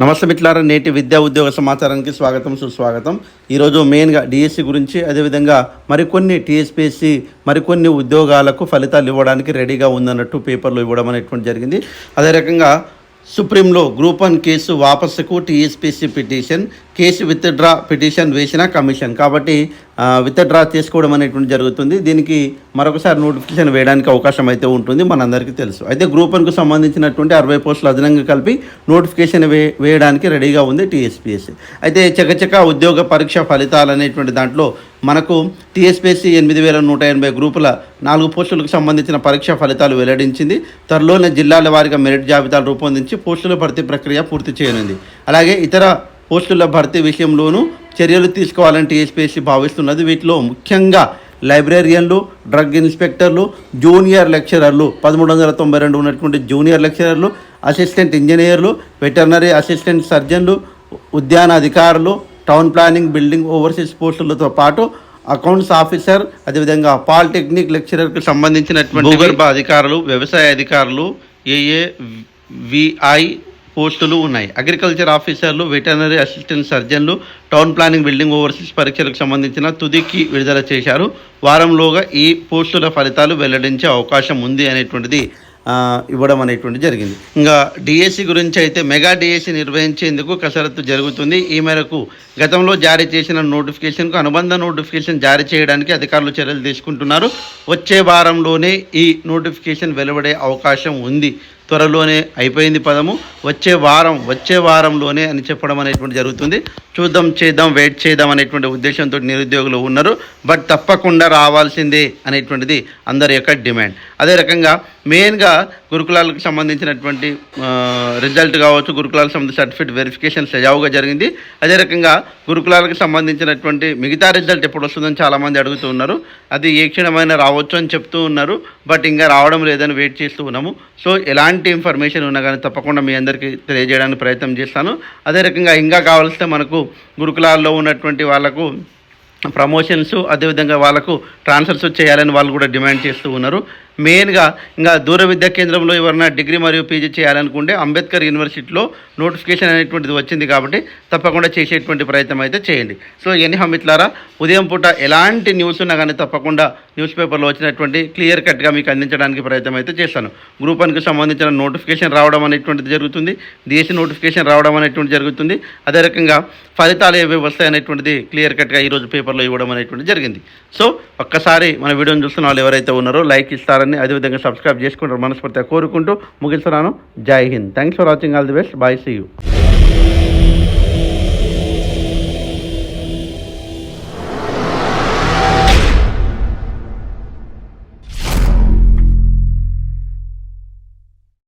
నమస్తే మిట్లారా నేటి విద్యా ఉద్యోగ సమాచారానికి స్వాగతం సుస్వాగతం. ఈరోజు మెయిన్గా డిఎస్సి గురించి అదేవిధంగా మరికొన్ని టీఎస్పీఎస్సి మరికొన్ని ఉద్యోగాలకు ఫలితాలు ఇవ్వడానికి రెడీగా ఉందన్నట్టు పేపర్లు ఇవ్వడం అనేటువంటి జరిగింది. అదే రకంగా సుప్రీంలో group one case వాపసుకు TSPC petition case withdraw petition వేసిన కమిషన్. కాబట్టి విత్డ్రా చేసుకోవడం అనేటువంటి జరుగుతుంది. దీనికి మరొకసారి నోటిఫికేషన్ వేయడానికి అవకాశం అయితే ఉంటుంది. మనందరికీ తెలుసు. అయితే గ్రూప్ వన్కు సంబంధించినటువంటి అరవై పోస్టులు అదనంగా కలిపి నోటిఫికేషన్ వే వేయడానికి రెడీగా ఉంది టీఎస్పీఎస్సీ అయితే చకచక ఉద్యోగ పరీక్ష ఫలితాలు అనేటువంటి దాంట్లో మనకు టీఎస్పీఎస్సీ ఎనిమిది వేల నూట ఎనభై గ్రూపుల నాలుగు పోస్టులకు సంబంధించిన పరీక్ష ఫలితాలు వెల్లడించింది. త్వరలోనే జిల్లాల వారీగా మెరిట్ జాబితాలు రూపొందించి పోస్టుల భర్తీ ప్రక్రియ పూర్తి చేయనుంది. అలాగే ఇతర పోస్టుల భర్తీ విషయంలోనూ చర్యలు తీసుకోవాలని టీఎస్పీఎస్సీ భావిస్తున్నది. వీటిలో ముఖ్యంగా లైబ్రేరియన్లు డ్రగ్ ఇన్స్పెక్టర్లు జూనియర్ లెక్చరర్లు పదమూడు వందల తొంభై రెండు ఉన్నటువంటి జూనియర్ లెక్చరర్లు అసిస్టెంట్ ఇంజనీర్లు వెటర్నరీ అసిస్టెంట్ సర్జన్లు ఉద్యాన అధికారులు టౌన్ ప్లానింగ్ బిల్డింగ్ ఓవర్సీస్ పోస్టులతో పాటు అకౌంట్స్ ఆఫీసర్ అదేవిధంగా పాలిటెక్నిక్ లెక్చరర్కి సంబంధించినటువంటి భూగర్భ అధికారులు వ్యవసాయ అధికారులు ఏఏ విఐ పోస్టులు ఉన్నాయి. అగ్రికల్చర్ ఆఫీసర్లు వెటర్నరీ అసిస్టెంట్ సర్జన్లు టౌన్ ప్లానింగ్ బిల్డింగ్ ఓవర్సీస్ పరీక్షలకు సంబంధించిన తుదికి విడుదల చేశారు. వారంలోగా ఈ పోస్టుల ఫలితాలు వెల్లడించే అవకాశం ఉంది అనేటువంటిది ఇవ్వడం అనేటువంటి జరిగింది. ఇంకా డిఎస్సి గురించి అయితే మెగా డిఎస్సి నిర్వహించేందుకు కసరత్తు జరుగుతుంది. ఈ మేరకు గతంలో జారీ చేసిన నోటిఫికేషన్కు అనుబంధ నోటిఫికేషన్ జారీ చేయడానికి అధికారులు చర్యలు తీసుకుంటున్నారు. వచ్చే వారంలోనే ఈ నోటిఫికేషన్ వెలువడే అవకాశం ఉంది. త్వరలోనే అయిపోయింది పదము. వచ్చే వారం వచ్చే వారంలోనే అని చెప్పడం అనేటువంటి జరుగుతుంది. చూద్దాం చేద్దాం వెయిట్ చేద్దాం అనేటువంటి ఉద్దేశంతో నిరుద్యోగులు ఉన్నారు. బట్ తప్పకుండా రావాల్సిందే అనేటువంటిది అందరి యొక్క డిమాండ్. అదే రకంగా మెయిన్గా గురుకులాలకు సంబంధించినటువంటి రిజల్ట్ కావచ్చు గురుకులాలకు సంబంధించిన సర్టిఫికేట్ వెరిఫికేషన్ సజావుగా జరిగింది. అదే రకంగా గురుకులాలకు సంబంధించినటువంటి మిగతా రిజల్ట్ ఎప్పుడు వస్తుందని చాలామంది అడుగుతూ ఉన్నారు. అది ఏ క్షణమైనా రావచ్చు అని చెప్తూ ఉన్నారు. బట్ ఇంకా రావడం లేదని వెయిట్ చేస్తూ ఉన్నాము. సో ఎలాంటి ఇన్ఫర్మేషన్ ఉన్నా కానీ తప్పకుండా మీ అందరికీ తెలియజేయడానికి ప్రయత్నం చేస్తాను. అదే రకంగా ఇంకా కావాల్స్తే మనకు గురుకులాల్లో ఉన్నటువంటి వాళ్ళకు ప్రమోషన్స్ అదేవిధంగా వాళ్ళకు ట్రాన్స్ఫర్స్ చేయాలని వాళ్ళు కూడా డిమాండ్ చేస్తూ ఉన్నారు. మెయిన్గా ఇంకా దూర విద్యా కేంద్రంలో ఎవరైనా డిగ్రీ మరియు పీజీ చేయాలనుకుంటే అంబేద్కర్ యూనివర్సిటీలో నోటిఫికేషన్ అనేటువంటిది వచ్చింది కాబట్టి తప్పకుండా చేసేటువంటి ప్రయత్నం అయితే చేయండి. సో ఎన్ని హమిత్లారా ఉదయం పూట ఎలాంటి న్యూస్ ఉన్నా కానీ తప్పకుండా న్యూస్ పేపర్లో వచ్చినటువంటి క్లియర్ కట్గా మీకు అందించడానికి ప్రయత్నం అయితే చేస్తాను. గ్రూప్ వన్కి సంబంధించిన నోటిఫికేషన్ రావడం అనేటువంటిది జరుగుతుంది డిఎస్సి నోటిఫికేషన్ రావడం అనేటువంటి జరుగుతుంది అదే రకంగా ఫలితాలు ఏవి వస్తాయి అనేటువంటిది క్లియర్ కట్గా ఈరోజు పేపర్లో ఇవ్వడం అనేటువంటి జరిగింది. సో ఒక్కసారి మన వీడియోని చూస్తున్న వాళ్ళు ఎవరైతే ఉన్నారో లైక్ ఇస్తారని అదేవిధంగా సబ్స్క్రైబ్ చేసుకుంటారు మనస్ఫూర్తిగా కోరుకుంటూ ముగిస్తున్నాను. జై Hind. Thanks for watching all the best bye see you